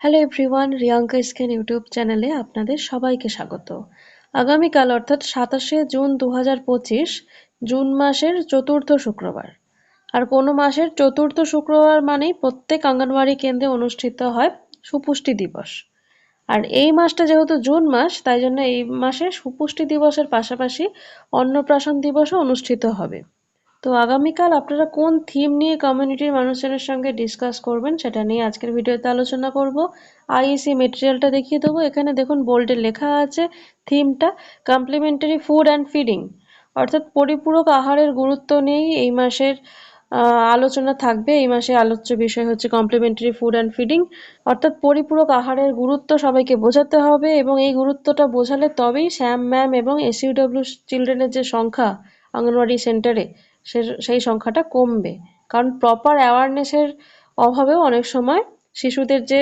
Hello everyone Riyanka scan YouTube চ্যানেলে আপনাদের সবাইকে স্বাগত। আগামীকাল অর্থাৎ সাতাশে জুন দু জুন মাসের চতুর্থ শুক্রবার। আর কোনো মাসের চতুর্থ শুক্রবার মানেই প্রত্যেক অঙ্গনওয়াড়ি কেন্দ্রে অনুষ্ঠিত হয় সুপুষ্টি দিবস। আর এই মাসটা যেহেতু জুন মাস, তাই জন্য এই মাসে সুপুষ্টি দিবসের পাশাপাশি অন্নপ্রাশন দিবসও অনুষ্ঠিত হবে। তো আগামীকাল আপনারা কোন থিম নিয়ে কমিউনিটির মানুষজনের সঙ্গে ডিসকাস করবেন সেটা নিয়ে আজকের ভিডিওতে আলোচনা করব। আইএসি মেটেরিয়ালটা দেখিয়ে দেবো। এখানে দেখুন বোল্ডে লেখা আছে থিমটা কমপ্লিমেন্টারি ফুড অ্যান্ড ফিডিং অর্থাৎ পরিপূরক আহারের গুরুত্ব নিয়েই এই মাসের আলোচনা থাকবে। এই মাসে আলোচ্য বিষয় হচ্ছে কমপ্লিমেন্টারি ফুড অ্যান্ড ফিডিং অর্থাৎ পরিপূরক আহারের গুরুত্ব সবাইকে বোঝাতে হবে এবং এই গুরুত্বটা বোঝালে তবেই স্যাম ম্যাম এবং এসইউডব্লিউ চিলড্রেনের যে সংখ্যা অঙ্গনওয়াড়ি সেন্টারে সেই সংখ্যাটা কমবে। কারণ প্রপার অ্যাওয়ারনেসের অভাবেও অনেক সময় শিশুদের যে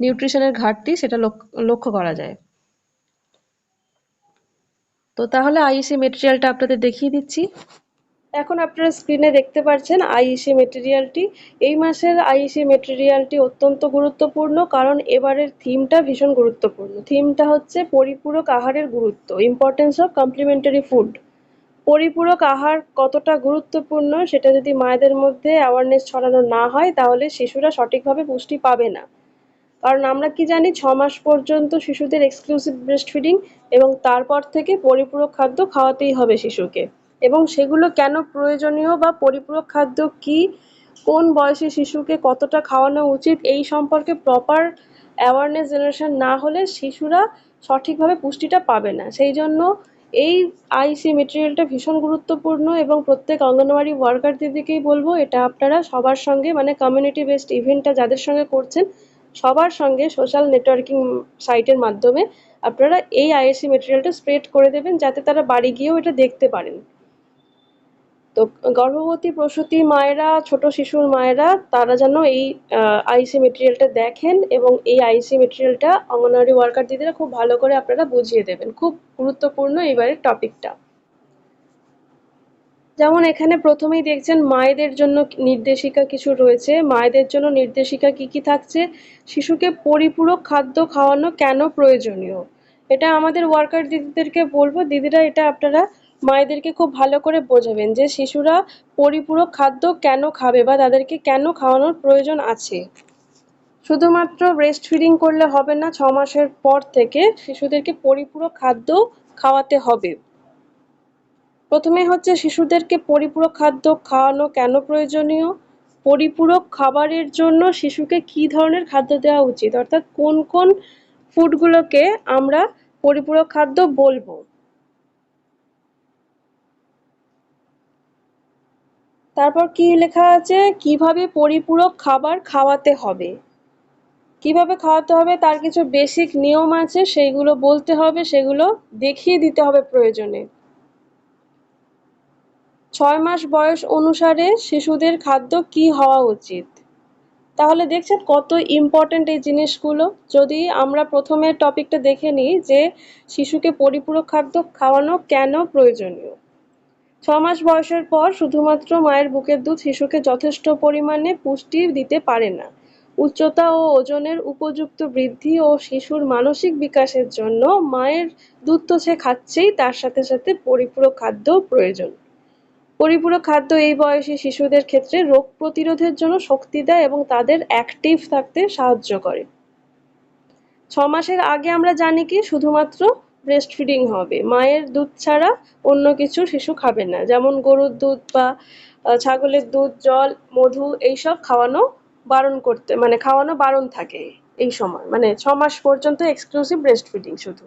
নিউট্রিশনের ঘাটতি সেটা লক্ষ্য করা যায়। তো তাহলে আইইসি মেটেরিয়ালটা আপনাদের দেখিয়ে দিচ্ছি। এখন আপনারা স্ক্রিনে দেখতে পাচ্ছেন আইইসি মেটেরিয়ালটি এই মাসের আইইসি মেটেরিয়ালটি অত্যন্ত গুরুত্বপূর্ণ কারণ এবারের থিমটা ভীষণ গুরুত্বপূর্ণ। থিমটা হচ্ছে পরিপূরক আহারের গুরুত্ব ইম্পর্টেন্স অফ কমপ্লিমেন্টারি ফুড পরিপূরক আহার কতটা গুরুত্বপূর্ণ সেটা যদি মায়েদের মধ্যে অ্যাওয়ারনেস ছড়ানো না হয়, তাহলে শিশুরা সঠিকভাবে পুষ্টি পাবে না। কারণ আমরা কি জানি, ছ মাস পর্যন্ত শিশুদের এক্সক্লুসিভ ব্রেস্ট ফিডিং এবং তারপর থেকে পরিপূরক খাদ্য খাওয়াতেই হবে শিশুকে। এবং সেগুলো কেন প্রয়োজনীয় বা পরিপূরক খাদ্য কি, কোন বয়সে শিশুকে কতটা খাওয়ানো উচিত, এই সম্পর্কে প্রপার অ্যাওয়ারনেস জেনারেশন না হলে শিশুরা সঠিকভাবে পুষ্টিটা পাবে না। সেই জন্য এই আইসি মেটেরিয়ালটা ভীষণ গুরুত্বপূর্ণ এবং প্রত্যেক অঙ্গনওয়াড়ি ওয়ার্কার দিদিকেই বলব, এটা আপনারা সবার সঙ্গে মানে কমিউনিটি বেসড ইভেন্টটা যাদের সঙ্গে করছেন, সবার সঙ্গে সোশ্যাল নেটওয়ার্কিং সাইটের মাধ্যমে আপনারা এই আইএসসি মেটেরিয়ালটা স্প্রেড করে দেবেন, যাতে তারা বাড়ি গিয়েও এটা দেখতে পারেন। তো গর্ভবতী প্রসূতি মায়েরা, ছোট শিশুর মায়েরা, তারা যেন এই আইসি মেটেরিয়ালটা দেখেন এবং এই আইসি মেটেরিয়ালটা অঙ্গনওয়াড়ি ওয়ার্কার দিদিরা খুব ভালো করে আপনারা বুঝিয়ে দেবেন। খুব গুরুত্বপূর্ণ এবারের টপিকটা যেমন এখানে প্রথমেই দেখছেন মায়েদের জন্য নির্দেশিকা কিছু রয়েছে। মায়েদের জন্য নির্দেশিকা কি কি থাকছে? শিশুকে পরিপূরক খাদ্য খাওয়ানো কেন প্রয়োজনীয়? এটা আমাদের ওয়ার্কার দিদিদেরকে বলব। দিদিরা এটা আপনারা মায়েদেরকে খুব ভালো করে বোঝাবেন যে শিশুরা পরিপূরক খাদ্য কেন খাবে বা তাদেরকে কেন খাওয়ানোর প্রয়োজন আছে। শুধুমাত্র ব্রেস্ট ফিডিং করলে হবে না, ছ মাসের পর থেকে শিশুদেরকে পরিপূরক খাদ্য খাওয়াতে হবে। প্রথমে হচ্ছে শিশুদেরকে পরিপূরক খাদ্য খাওয়ানো কেন প্রয়োজনীয়? পরিপূরক খাবারের জন্য শিশুকে কি ধরনের খাদ্য দেওয়া উচিত? অর্থাৎ কোন কোন ফুডগুলোকে আমরা পরিপূরক খাদ্য বলব? তারপর কি লেখা আছে? কীভাবে পরিপূরক খাবার খাওয়াতে হবে? কীভাবে খাওয়াতে হবে? তার কিছু বেসিক নিয়ম আছে, সেইগুলো বলতে হবে, সেগুলো দেখিয়ে দিতে হবে প্রয়োজনে। ছয় মাস বয়স অনুসারে শিশুদের খাদ্য কি হওয়া উচিত? তাহলে দেখছেন কত ইম্পর্টেন্ট এই জিনিসগুলো। যদি আমরা প্রথমে টপিকটা দেখে নিই যে শিশুকে পরিপূরক খাদ্য খাওয়ানো কেন প্রয়োজনীয়? ছ মাস বয়সের পর শুধুমাত্র মায়ের বুকের দুধ শিশুকে যথেষ্ট পরিমাণে পুষ্টি দিতে পারে না। উচ্চতা ও ওজনের উপযুক্ত বৃদ্ধি ও শিশুর মানসিক বিকাশের জন্য মায়ের দুধ তো সে খাচ্ছেই, তার সাথে সাথে পরিপূরক খাদ্য প্রয়োজন। পরিপূরক খাদ্য এই বয়সী শিশুদের ক্ষেত্রে রোগ প্রতিরোধের জন্য শক্তি দেয় এবং তাদের অ্যাক্টিভ থাকতে সাহায্য করে। ছ মাসের আগে আমরা জানি কি, শুধুমাত্র ব্রেস্ট ফিডিং হবে। মায়ের দুধ ছাড়া অন্য কিছু শিশু খাবে না। যেমন গরুর দুধ বা ছাগলের দুধ, জল, মধু এইসব খাওয়ানো বারণ করতে মানে খাওয়ানো বারণ থাকে এই সময়। মানে ছ মাস পর্যন্ত এক্সক্লুসিভ ব্রেস্ট ফিডিং শুধু।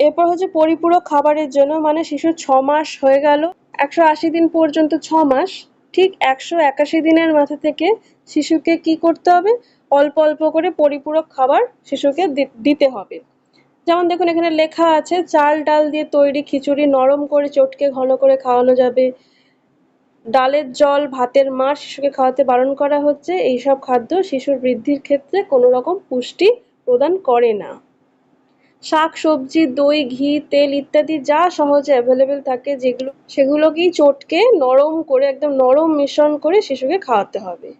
এরপর হচ্ছে পরিপূরক খাবারের জন্য মানে শিশু ছ মাস হয়ে গেল, একশো আশি দিন পর্যন্ত ছ মাস, ঠিক একশো একাশি দিনের মাথা থেকে শিশুকে কি করতে হবে? অল্প অল্প করে পরিপূরক খাবার শিশুকে দিতে হবে। যেমন দেখুন, এখানে লেখা আছে, চাল ডাল দিয়ে তৈরি খিচুড়ি নরম করে চটকে ঘন করে খাওয়ানো যাবে। ডালের জল ভাতের মার শিশুকে খাওয়াতে বারণ করা হচ্ছে। এইসব খাদ্য শিশুর বৃদ্ধির ক্ষেত্রে কোনো রকম পুষ্টি প্রদান করে না। শাক, সবজি, দই, ঘি, তেল ইত্যাদি যা সহজে অ্যাভেলেবেল থাকে, যেগুলো, সেগুলোকেই চটকে নরম করে, একদম নরম মিশ্রণ করে শিশুকে খাওয়াতে হবে।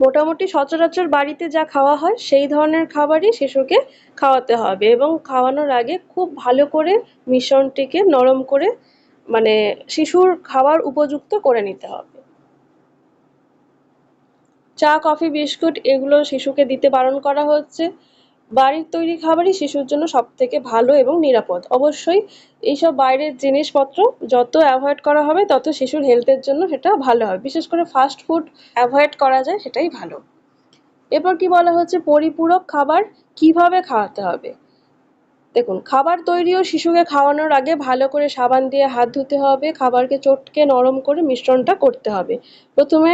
মোটামুটি সচরাচর বাড়িতে যা খাওয়া হয়, সেই ধরনের খাবারই শিশুকে খাওয়াতে হবে এবং খাওয়ানোর আগে খুব ভালো করে মিশ্রণটিকে নরম করে মানে শিশুর খাবার উপযুক্ত করে নিতে হবে। চা, কফি, বিস্কুট এগুলো শিশুকে দিতে বারণ করা হচ্ছে। বাড়ির তৈরি খাবারই শিশুর জন্য সব থেকে ভালো এবং নিরাপদ। অবশ্যই এইসব বাইরের জিনিসপত্র যত অ্যাভয়েড করা হবে, তত শিশুর হেলথের জন্য সেটা ভালো হবে। বিশেষ করে ফাস্ট ফুড অ্যাভয়েড করা যায়, সেটাই ভালো। এরপর কি বলা হচ্ছে? পরিপূরক খাবার কীভাবে খাওয়াতে হবে? দেখুন, খাবার তৈরি ও শিশুকে খাওয়ানোর আগে ভালো করে সাবান দিয়ে হাত ধুতে হবে, খাবারকে চটকে নরম করে মিশ্রণটা করতে হবে। প্রথমে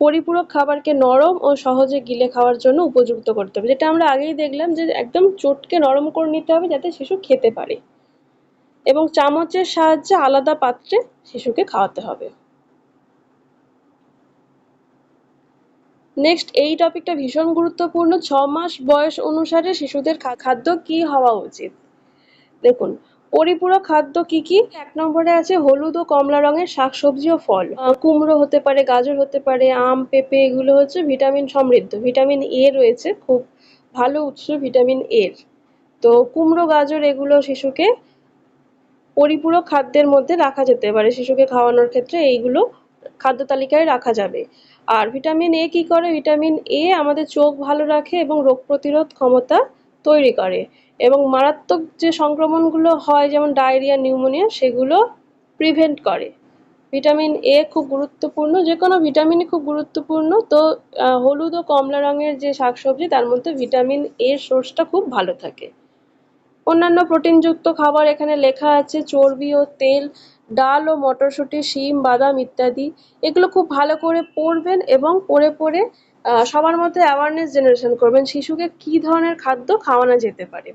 পরিপূরক খাবারকে নরম ও সহজে গিলে খাওয়ার জন্য উপযুক্ত করতে হবে। যেটা আমরা আগেই দেখলাম যে একদম চটকে নরম করে নিতে হবে যাতে শিশু খেতে পারে। এবং চামচের সাহায্যে আলাদা পাত্রে শিশুকে খাওয়াতে হবে। নেক্সট এই টপিকটা ভীষণ গুরুত্বপূর্ণ। ছ মাস বয়স অনুসারে শিশুদের খাদ্য কি হওয়া উচিত? দেখুন পরিপূরক খাদ্য কি কি? এক নম্বরে আছে হলুদ ও কমলা রঙের শাকসবজি ও ফল। কুমড়ো হতে পারে, গাজর হতে পারে, আম, পেঁপে, এগুলো হচ্ছে ভিটামিন সমৃদ্ধ। ভিটামিন এ রয়েছে, খুব ভালো উৎস ভিটামিন এর তো কুমড়ো, গাজর এগুলো শিশুকে পরিপূরক খাদ্যের মধ্যে রাখা যেতে পারে। শিশুকে খাওয়ানোর ক্ষেত্রে এইগুলো খাদ্য তালিকায় রাখা যাবে। আর ভিটামিন এ কি করে? ভিটামিন এ আমাদের চোখ ভালো রাখে এবং রোগ প্রতিরোধ ক্ষমতা তৈরি করে। এবং মারাত্মক যে সংক্রমণগুলো হয়, যেমন ডায়রিয়া, নিউমোনিয়া, সেগুলো প্রিভেন্ট করে। ভিটামিন এ খুব গুরুত্বপূর্ণ যে কোনো ভিটামিনই খুব গুরুত্বপূর্ণ। তো হলুদ ও কমলা রঙের যে শাকসবজি, তার মধ্যে ভিটামিন এর সোর্সটা খুব ভালো থাকে। অন্যান্য প্রোটিনযুক্ত খাবার এখানে লেখা আছে, চর্বি ও তেল, ডাল ও মটরশুঁটি, শিম, বাদাম ইত্যাদি। এগুলো খুব ভালো করে পড়বেন এবং পড়ে পড়ে সবার মধ্যে অ্যাওয়ারনেস জেনারেশন করবেন, শিশুকে কি ধরনের খাদ্য খাওয়ানো যেতে পারে?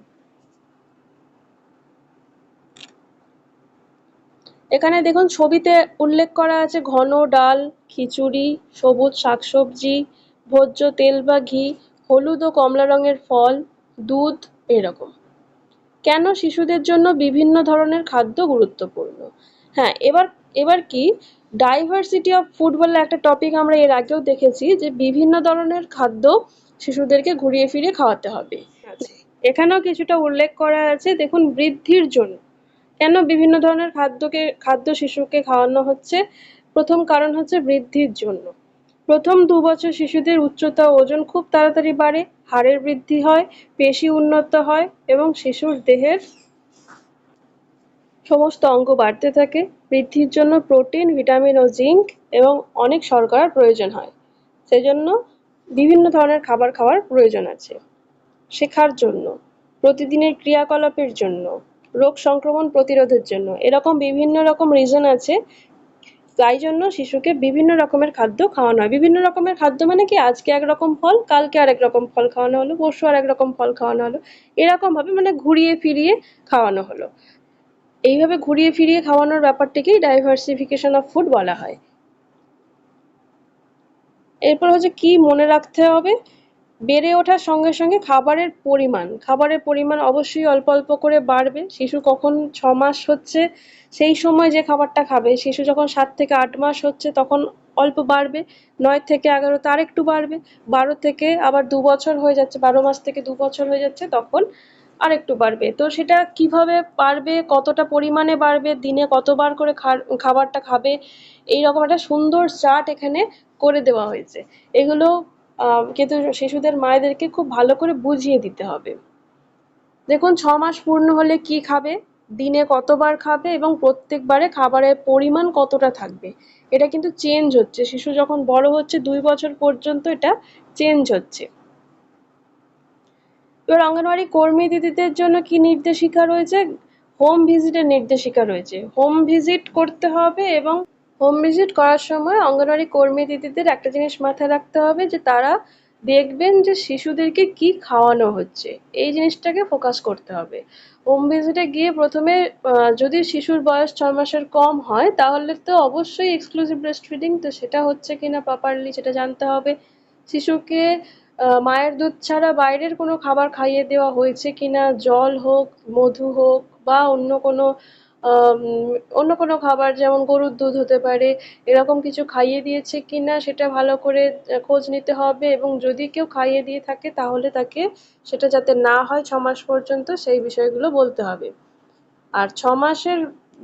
এখানে দেখুন, ছবিতে উল্লেখ করা আছে ঘন ডাল, খিচুড়ি, সবুজ শাকসবজি, ভোজ্য তেল বা ঘি, হলুদ ও কমলা রঙের ফল, দুধ, এরকম। কেন শিশুদের জন্য বিভিন্ন ধরনের খাদ্য গুরুত্বপূর্ণ? হ্যাঁ এবার এবার কি ডাইভার্সিটি অফ ফুড বলে একটা টপিক আমরা এর আগেও দেখেছি যে বিভিন্ন ধরনের খাদ্য শিশুদেরকে ঘুরিয়ে ফিরিয়ে খাওয়াতে হবে। এখানেও কিছুটা উল্লেখ করা আছে দেখুন বৃদ্ধির জন্য। কেন বিভিন্ন ধরনের খাদ্যকে খাদ্য শিশুকে খাওয়ানো হচ্ছে? প্রথম কারণ হচ্ছে বৃদ্ধির জন্য। প্রথম দু বছর শিশুদের উচ্চতা ওজন খুব তাড়াতাড়ি বাড়ে হাড়ের বৃদ্ধি হয় পেশি উন্নত হয় এবং শিশুর দেহের সমস্ত অঙ্গ বাড়তে থাকে, বৃদ্ধির জন্য প্রোটিন, ভিটামিন ও জিঙ্ক এবং অনেক শর্করার প্রয়োজন হয়। সেজন্য বিভিন্ন ধরনের খাবার খাওয়ার প্রয়োজন আছে। শেখার জন্য, প্রতিদিনের ক্রিয়াকলাপের জন্য, রোগ সংক্রমণ প্রতিরোধের জন্য। এরকম বিভিন্ন রকম রিজন আছে। তাই জন্য শিশুকে বিভিন্ন রকমের খাদ্য খাওয়ানো হয়। বিভিন্ন রকমের খাদ্য মানে কি? আজকে একরকম ফল, কালকে আরেক রকম ফল খাওয়ানো হলো, পরশু আরেক রকম ফল খাওয়ানো হলো। এরকমভাবে মানে ঘুরিয়ে ফিরিয়ে খাওয়ানো হলো। এইভাবে ঘুরিয়ে ফিরিয়ে খাওয়ানোর ব্যাপারটিকেই ডাইভার্সিফিকেশন অফ ফুড বলা হয়। এরপর হচ্ছে কি মনে রাখতে হবে? বেড়ে ওঠার সঙ্গে সঙ্গে খাবারের পরিমাণ খাবারের পরিমাণ অবশ্যই অল্প অল্প করে বাড়বে। শিশু কখন ছ মাস হচ্ছে, সেই সময় যে খাবারটা খাবে, শিশু যখন সাত থেকে আট মাস হচ্ছে তখন অল্প বাড়বে, নয় থেকে এগারো তার একটু বাড়বে, বারো থেকে আবার দু বছর হয়ে যাচ্ছে, বারো মাস থেকে দু বছর হয়ে যাচ্ছে, তখন আর একটু বাড়বে। তো সেটা কীভাবে বাড়বে, কতটা পরিমাণে বাড়বে, দিনে কতবার করে খাবারটা খাবে এই রকম একটা সুন্দর চার্ট এখানে করে দেওয়া হয়েছে। এগুলো কিন্তু শিশুদের মায়েদেরকে খুব ভালো করে বুঝিয়ে দিতে হবে। দেখুন, ছ মাস পূর্ণ হলে কি খাবে, দিনে কতবার খাবে এবং প্রত্যেকবারে খাবারের পরিমাণ কতটা থাকবে। এটা কিন্তু চেঞ্জ হচ্ছে। শিশু যখন বড় হচ্ছে, দুই বছর পর্যন্ত এটা চেঞ্জ হচ্ছে। এবার অঙ্গনওয়াড়ি কর্মী দিদিদের জন্য কি নির্দেশিকা রয়েছে? হোম ভিজিটের নির্দেশিকা রয়েছে। হোম ভিজিট করতে হবে এবং হোম ভিজিট করার সময় অঙ্গনওয়াড়ি কর্মী দিদিদের একটা জিনিস মাথায় রাখতে হবে যে তারা দেখবেন যে শিশুদেরকে কি খাওয়ানো হচ্ছে। এই জিনিসটাকে ফোকাস করতে হবে। হোম ভিজিটে গিয়ে প্রথমে যদি শিশুর বয়স ছয় মাসের কম হয়, তাহলে তো অবশ্যই এক্সক্লুসিভ ব্রেস্ট ফিডিং তো সেটা হচ্ছে কিনা প্রপারলি সেটা জানতে হবে। শিশুকে মায়ের দুধ ছাড়া বাইরের কোনো খাবার খাইয়ে দেওয়া হয়েছে কিনা, জল হোক, মধু হোক বা অন্য কোনো অন্য কোনো খাবার, যেমন গরুর দুধ হতে পারে, এরকম কিছু খাইয়ে দিয়েছে কি না সেটা ভালো করে খোঁজ নিতে হবে এবং যদি কেউ খাইয়ে দিয়ে থাকে তাহলে তাকে সেটা যাতে না হয় ছ মাস পর্যন্ত সেই বিষয়গুলো বলতে হবে। আর ছ মাসের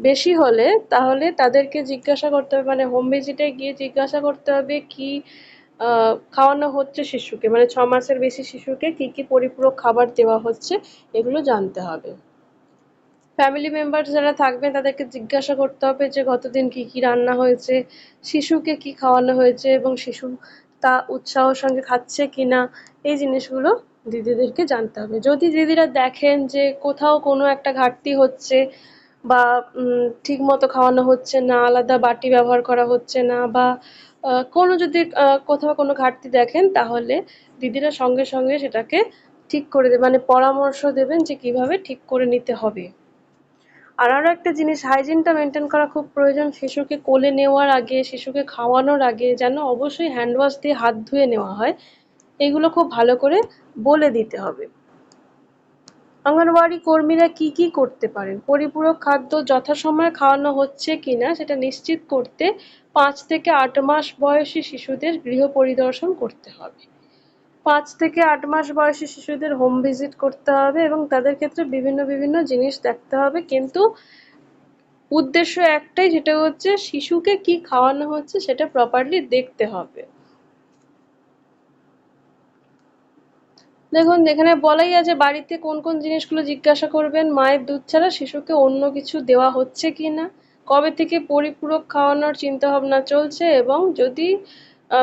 বেশি হলে তাহলে তাদেরকে জিজ্ঞাসা করতে হবে মানে হোম ভিজিটে গিয়ে জিজ্ঞাসা করতে হবে কি খাওয়ানো হচ্ছে শিশুকে। মানে ছ মাসের বেশি শিশুকে কি কি পরিপূরক খাবার দেওয়া হচ্ছে এগুলো জানতে হবে। ফ্যামিলি মেম্বার যারা থাকবেন, তাদেরকে জিজ্ঞাসা করতে হবে যে গতদিন কি কি রান্না হয়েছে, শিশুকে কি খাওয়ানো হয়েছে এবং শিশু তা উৎসাহর সঙ্গে খাচ্ছে কিনা, এই জিনিসগুলো দিদিদেরকে জানতে হবে। যদি দিদিরা দেখেন যে কোথাও কোনো একটা ঘাটতি হচ্ছে বা ঠিক মতো খাওয়ানো হচ্ছে না, আলাদা বাটি ব্যবহার করা হচ্ছে না বা কোনো যদি কোথাও কোনো ঘাটতি দেখেন, তাহলে দিদিরা সঙ্গে সঙ্গে সেটাকে ঠিক করে দেবে মানে পরামর্শ দেবেন যে কীভাবে ঠিক করে নিতে হবে। আর আরও একটা জিনিস হাইজিনটা মেনটেন করা খুব প্রয়োজন। শিশুকে কোলে নেওয়ার আগে, শিশুকে খাওয়ানোর আগে যেন অবশ্যই হ্যান্ড ওয়াশ দিয়ে হাত ধুয়ে নেওয়া হয়, এগুলো খুব ভালো করে বলে দিতে হবে। অঙ্গনওয়াড়ি কর্মীরা কি কি করতে পারেন? পরিপূরক খাদ্য যথাসময়ে খাওয়ানো হচ্ছে কিনা সেটা নিশ্চিত করতে পাঁচ থেকে আট মাস বয়সী শিশুদের গৃহ পরিদর্শন করতে হবে। পাঁচ থেকে আট মাস বয়সী শিশুদের হোম ভিজিট করতে হবে এবং তাদের ক্ষেত্রে বিভিন্ন বিভিন্ন জিনিস দেখতে হবে। কিন্তু উদ্দেশ্য একটাই যেটা হচ্ছে শিশুকে কি খাওয়ানো হচ্ছে সেটা প্রপারলি দেখতে হবে। দেখুন, এখানে বলাই আছে বাড়িতে কোন কোন জিনিসগুলো জিজ্ঞাসা করবেন, মায়ের দুধ ছাড়া শিশুকে অন্য কিছু দেওয়া হচ্ছে কি না কবে থেকে পরিপূরক খাওয়ানোর চিন্তাভাবনা চলছে এবং যদি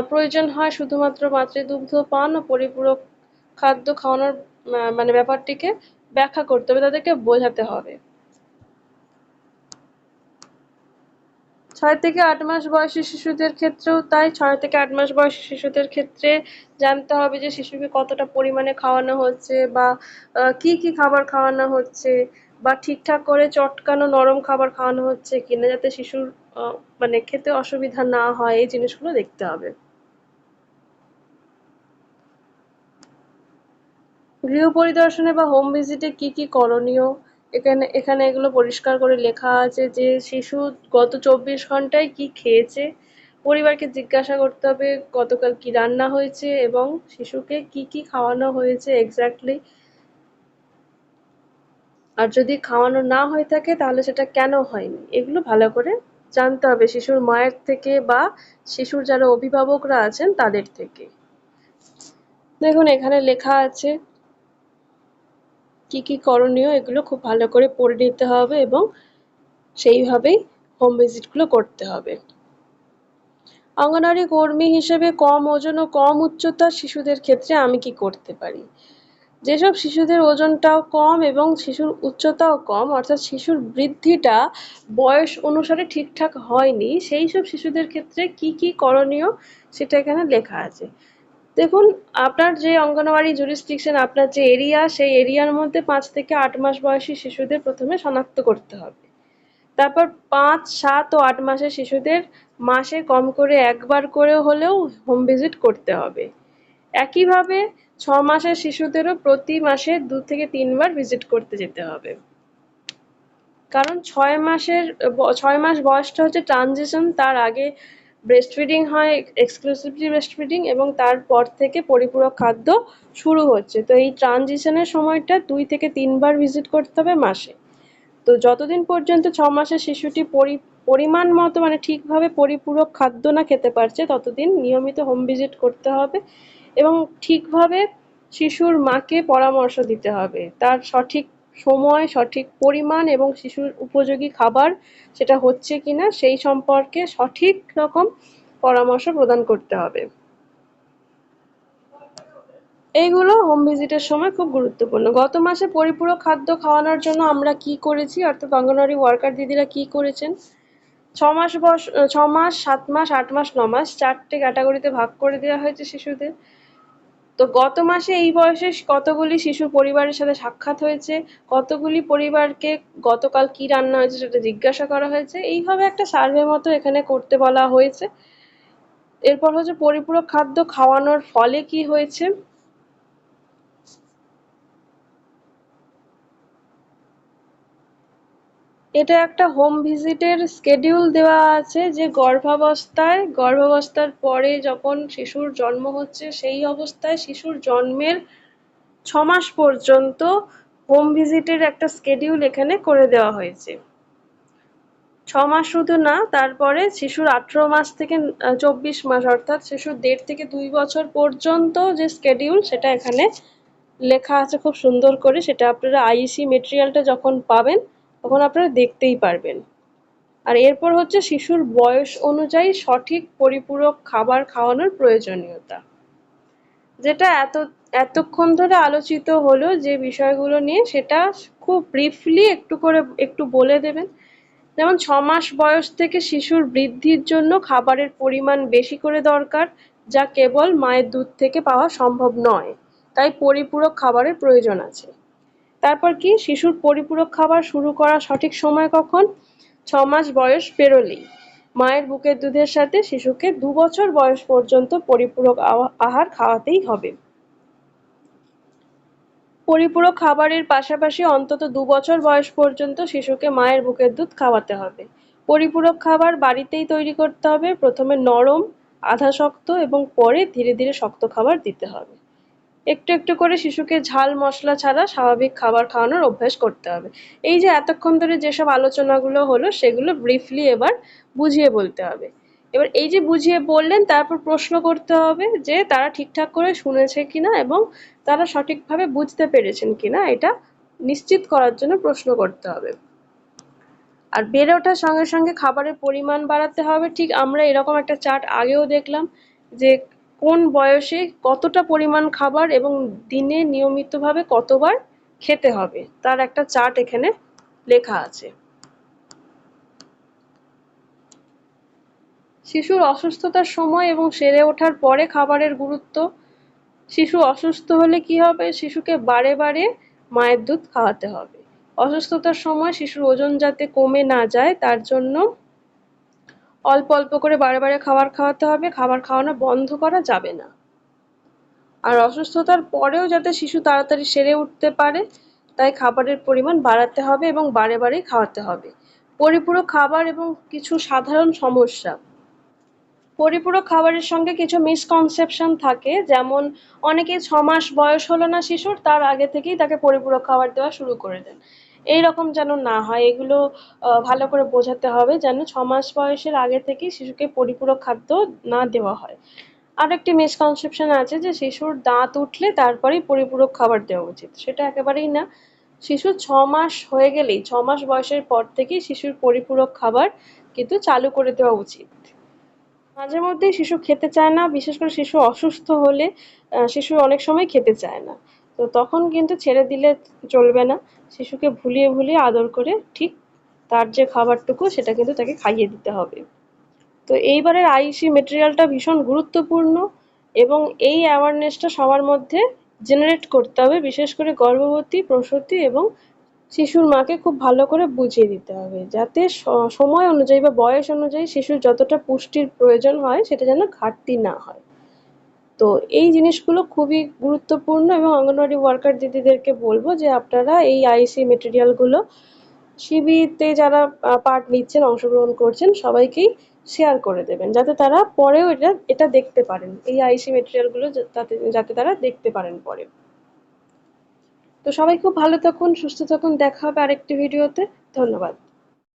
প্রয়োজন হয় শুধুমাত্র মাতৃদুগ্ধ পান ও পরিপূরক খাদ্য খাওয়ানোর মানে ব্যাপারটিকে ব্যাখ্যা করতে হবে, তাদেরকে বোঝাতে হবে। ছয় থেকে আট মাস বয়সী শিশুদের ক্ষেত্রেও তাই ছয় থেকে আট মাস বয়সী শিশুদের ক্ষেত্রে জানতে হবে যে শিশুকে কতটা পরিমাণে খাওয়ানো হচ্ছে বা কি কি খাবার খাওয়ানো হচ্ছে বা ঠিকঠাক করে চটকানো নরম খাবার খাওয়ানো হচ্ছে কিনা যাতে শিশুর মানে খেতে অসুবিধা না হয়, এই জিনিসগুলো দেখতে হবে। গৃহ পরিদর্শনে বা হোম ভিজিটে কি কি করণীয়? এখানে এখানে এগুলো পরিষ্কার করে লেখা আছে যে শিশু গত চব্বিশ ঘন্টায় কি খেয়েছে, পরিবারকে জিজ্ঞাসা করতে হবে গতকাল কি রান্না হয়েছে এবং শিশুকে কি কি খাওয়ানো হয়েছে এক্স্যাক্টলি আর যদি খাওয়ানো না হয়ে থাকে তাহলে সেটা কেন হয়নি? এগুলো ভালো করে জানতে হবে শিশুর মায়ের থেকে বা শিশুর যারা অভিভাবকরা আছেন তাদের থেকে। দেখুন, এখানে লেখা আছে কি কি করণীয় এগুলো খুব ভালো করে পড়ে নিতে হবে এবং সেইভাবেই হোম ভিজিটগুলো করতে হবে। অঙ্গনওয়াড়ি কর্মী হিসেবে কম ওজন ও কম উচ্চতার শিশুদের ক্ষেত্রে আমি কি করতে পারি? যেসব শিশুদের ওজনটাও কম এবং শিশুর উচ্চতাও কম, অর্থাৎ শিশুর বৃদ্ধিটা বয়স অনুসারে ঠিকঠাক হয়নি সেই সব শিশুদের ক্ষেত্রে কি কি করণীয় সেটা এখানে লেখা আছে। দেখুন, আপনার যে অঙ্গনওয়াড়ি জুরিসডিকশন আপনার যে এরিয়া সেই এরিয়ার মধ্যে পাঁচ থেকে আট মাস বয়সী শিশুদের প্রথমে শনাক্ত করতে হবে। তারপর পাঁচ, সাত ও আট মাসের শিশুদের মাসে কম করে একবার করে হলেও হোম ভিজিট করতে হবে। একইভাবে ছ মাসের শিশুদেরও প্রতি মাসে দু থেকে তিনবার ভিজিট করতে যেতে হবে। কারণ ছয় মাসের ছয় মাস বয়সটা হচ্ছে ট্রানজিশন তার আগে ব্রেস্ট ফিডিং হয় এক্সক্লুসিভলি ব্রেস্ট ফিডিং এবং তারপর থেকে পরিপূরক খাদ্য শুরু হচ্ছে। তো এই ট্রানজিশনের সময়টা দুই থেকে তিনবার ভিজিট করতে হবে মাসে। তো যতদিন পর্যন্ত ছ মাসের শিশুটি পরি, পরিমাণ মতো মানে ঠিকভাবে পরিপূরক খাদ্য না খেতে পারছে, ততদিন নিয়মিত হোম ভিজিট করতে হবে এবং ঠিকভাবে শিশুর মাকে পরামর্শ দিতে হবে। তার সঠিক সময়, সঠিক পরিমাণ এবং শিশুর উপযোগী খাবার সেটা হচ্ছে কিনা সেই সম্পর্কে সঠিক রকম পরামর্শ প্রদান করতে হবে। এইগুলো হোম ভিজিটের সময় খুব গুরুত্বপূর্ণ। গত মাসে পরিপূরক খাদ্য খাওয়ানোর জন্য আমরা কি করেছি? অর্থাৎ অঙ্গনওয়াড়ি ওয়ার্কার দিদিরা কি করেছেন? ছ মাস বয়স ছ মাস, সাত মাস, আট মাস, ন মাস, চারটে ক্যাটাগরিতে ভাগ করে দেওয়া হয়েছে শিশুদের। তো গত মাসে এই বয়সে কতগুলি শিশু পরিবারের সাথে সাক্ষাৎ হয়েছে? কতগুলি পরিবারকে গতকাল কি রান্না হয়েছে সেটা জিজ্ঞাসা করা হয়েছে? এইভাবে একটা সার্ভে মতো এখানে করতে বলা হয়েছে। এরপর হচ্ছে পরিপূরক খাদ্য খাওয়ানোর ফলে কি হয়েছে? এটা একটা হোম ভিজিটের স্কেডিউল দেওয়া আছে যে গর্ভাবস্থায়, গর্ভাবস্থার পরে যখন শিশুর জন্ম হচ্ছে, সেই অবস্থায় শিশুর জন্মের ছ মাস পর্যন্ত হোম ভিজিটের একটা স্কেডিউল এখানে করে দেওয়া হয়েছে। ছ মাস শুধু না, তারপরে শিশুর আঠেরো মাস থেকে চব্বিশ মাস অর্থাৎ শিশুর দেড় থেকে দুই বছর পর্যন্ত যে স্কেডিউল সেটা এখানে লেখা আছে, খুব সুন্দর করে। সেটা আপনারা আইসি মেটেরিয়ালটা যখন পাবেন তখন আপনারা দেখতেই পারবেন। আর এরপর হচ্ছে শিশুর বয়স অনুযায়ী সঠিক পরিপূরক খাবার খাওয়ানোর প্রয়োজনীয়তা। যেটা এত, এতক্ষণ ধরে আলোচিত হলো যে বিষয়গুলো নিয়ে সেটা খুব ব্রিফলি একটু করে, একটু বলে দেবেন। যেমন ছ মাস বয়স থেকে শিশুর বৃদ্ধির জন্য খাবারের পরিমাণ বেশি করে দরকার, যা কেবল মায়ের দুধ থেকে পাওয়া সম্ভব নয়। তাই পরিপূরক খাবারের প্রয়োজন আছে। তারপর কি? শিশুর পরিপূরক খাবার শুরু করার সঠিক সময় কখন? ছ মাস বয়স পেরোলেই। মায়ের বুকের দুধের সাথে শিশুকে দু বছর বয়স পর্যন্ত পরিপূরক আহার খাওয়াতেই হবে। পরিপূরক খাবারের পাশাপাশি অন্তত দু বছর বয়স পর্যন্ত শিশুকে মায়ের বুকের দুধ খাওয়াতে হবে। পরিপূরক খাবার বাড়িতেই তৈরি করতে হবে। প্রথমে নরম, আধা শক্ত এবং পরে ধীরে ধীরে শক্ত খাবার দিতে হবে। একটু একটু করে শিশুকে ঝাল মশলা ছাড়া স্বাভাবিক খাবার খাওয়ানোর অভ্যাস করতে হবে। এই যে এতক্ষণ ধরে যেসব আলোচনাগুলো হলো, সেগুলো ব্রিফলি এবার বুঝিয়ে বলতে হবে। এবার এই যে বুঝিয়ে বললেন, তারপর প্রশ্ন করতে হবে যে তারা ঠিকঠাক করে শুনেছে কিনা এবং তারা সঠিকভাবে বুঝতে পেরেছেন কিনা, এটা নিশ্চিত করার জন্য প্রশ্ন করতে হবে। আর বেড়ে ওঠার সঙ্গে সঙ্গে খাবারের পরিমাণ বাড়াতে হবে। ঠিক আমরা এরকম একটা চার্ট আগেও দেখলাম যে কোন বয়সে কতটা পরিমাণ খাবার এবং দিনে নিয়মিতভাবে কতবার খেতে হবে? তার একটা চার্ট এখানে লেখা আছে। শিশুর অসুস্থতার সময় এবং সেরে ওঠার পরে খাবারের গুরুত্ব। শিশু অসুস্থ হলে কি হবে? শিশুকে বারে বারে মায়ের দুধ খাওয়াতে হবে। অসুস্থতার সময় শিশুর ওজন যাতে কমে না যায়, তার জন্য অল্প অল্প করে বারে বারে খাবার খাওয়াতে হবে, খাবার খাওয়ানো বন্ধ করা যাবে না। আর অসুস্থতার পরেও যাতে শিশু তাড়াতাড়ি সেরে উঠতে পারে, তাই খাবারের পরিমাণ বাড়াতে হবে এবং বারে বারেই খাওয়াতে হবে। পরিপূরক খাবার এবং কিছু সাধারণ সমস্যা। পরিপূরক খাবারের সঙ্গে কিছু মিসকনসেপশন থাকে, যেমন অনেকে ছ মাস বয়স হলো না শিশুর, তার আগে থেকেই তাকে পরিপূরক খাবার দেওয়া শুরু করে দেন। এই রকম যেন না হয়, এগুলো ভালো করে বোঝাতে হবে যেন ছ মাস বয়সের আগে থেকেই শিশুকে পরিপূরক খাদ্য না দেওয়া হয়। আর একটি মিসকনসেপশন আছে যে শিশুর দাঁত উঠলে তারপরেই পরিপূরক খাবার দেওয়া উচিত। সেটা একেবারেই না। শিশু ছ মাস হয়ে গেলেই, ছ মাস বয়সের পর থেকেই শিশুর পরিপূরক খাবার কিন্তু চালু করে দেওয়া উচিত। মাঝে মধ্যেই শিশু খেতে চায় না, বিশেষ করে শিশু অসুস্থ হলে শিশু অনেক সময় খেতে চায় না। তো তখন কিন্তু ছেড়ে দিলে চলবে না। শিশুকে ভুলিয়ে ভুলিয়ে আদর করে ঠিক তার যে খাবারটুকু সেটা কিন্তু তাকে খাইয়ে দিতে হবে। তো এইবারের আইসি মেটেরিয়ালটা ভীষণ গুরুত্বপূর্ণ এবং এই অ্যাওয়ারনেসটা সবার মধ্যে জেনারেট করতে হবে, বিশেষ করে গর্ভবতী, প্রসূতি এবং শিশুর মাকে খুব ভালো করে বুঝিয়ে দিতে হবে যাতে সময় অনুযায়ী বা বয়স অনুযায়ী শিশুর যতটা পুষ্টির প্রয়োজন হয় সেটা যেন ঘাটতি না হয়। তো এই জিনিসগুলো খুবই গুরুত্বপূর্ণ এবং অঙ্গনওয়াড়ি ওয়ার্কার দিদিদেরকে বলব যে আপনারা এই আইসি মেটেরিয়ালগুলো শিবিরতে যারা পার্ট নিচ্ছেন, অংশগ্রহণ করছেন, সবাইকেই শেয়ার করে দেবেন। যাতে তারা পরেও এটা এটা দেখতে পারেন। এই আইসি মেটেরিয়ালগুলো যাতে যাতে তারা দেখতে পারেন পরে। তো সবাই খুব ভালো থাকুন, সুস্থ থাকুন। দেখা হবে আরেকটি ভিডিওতে ধন্যবাদ।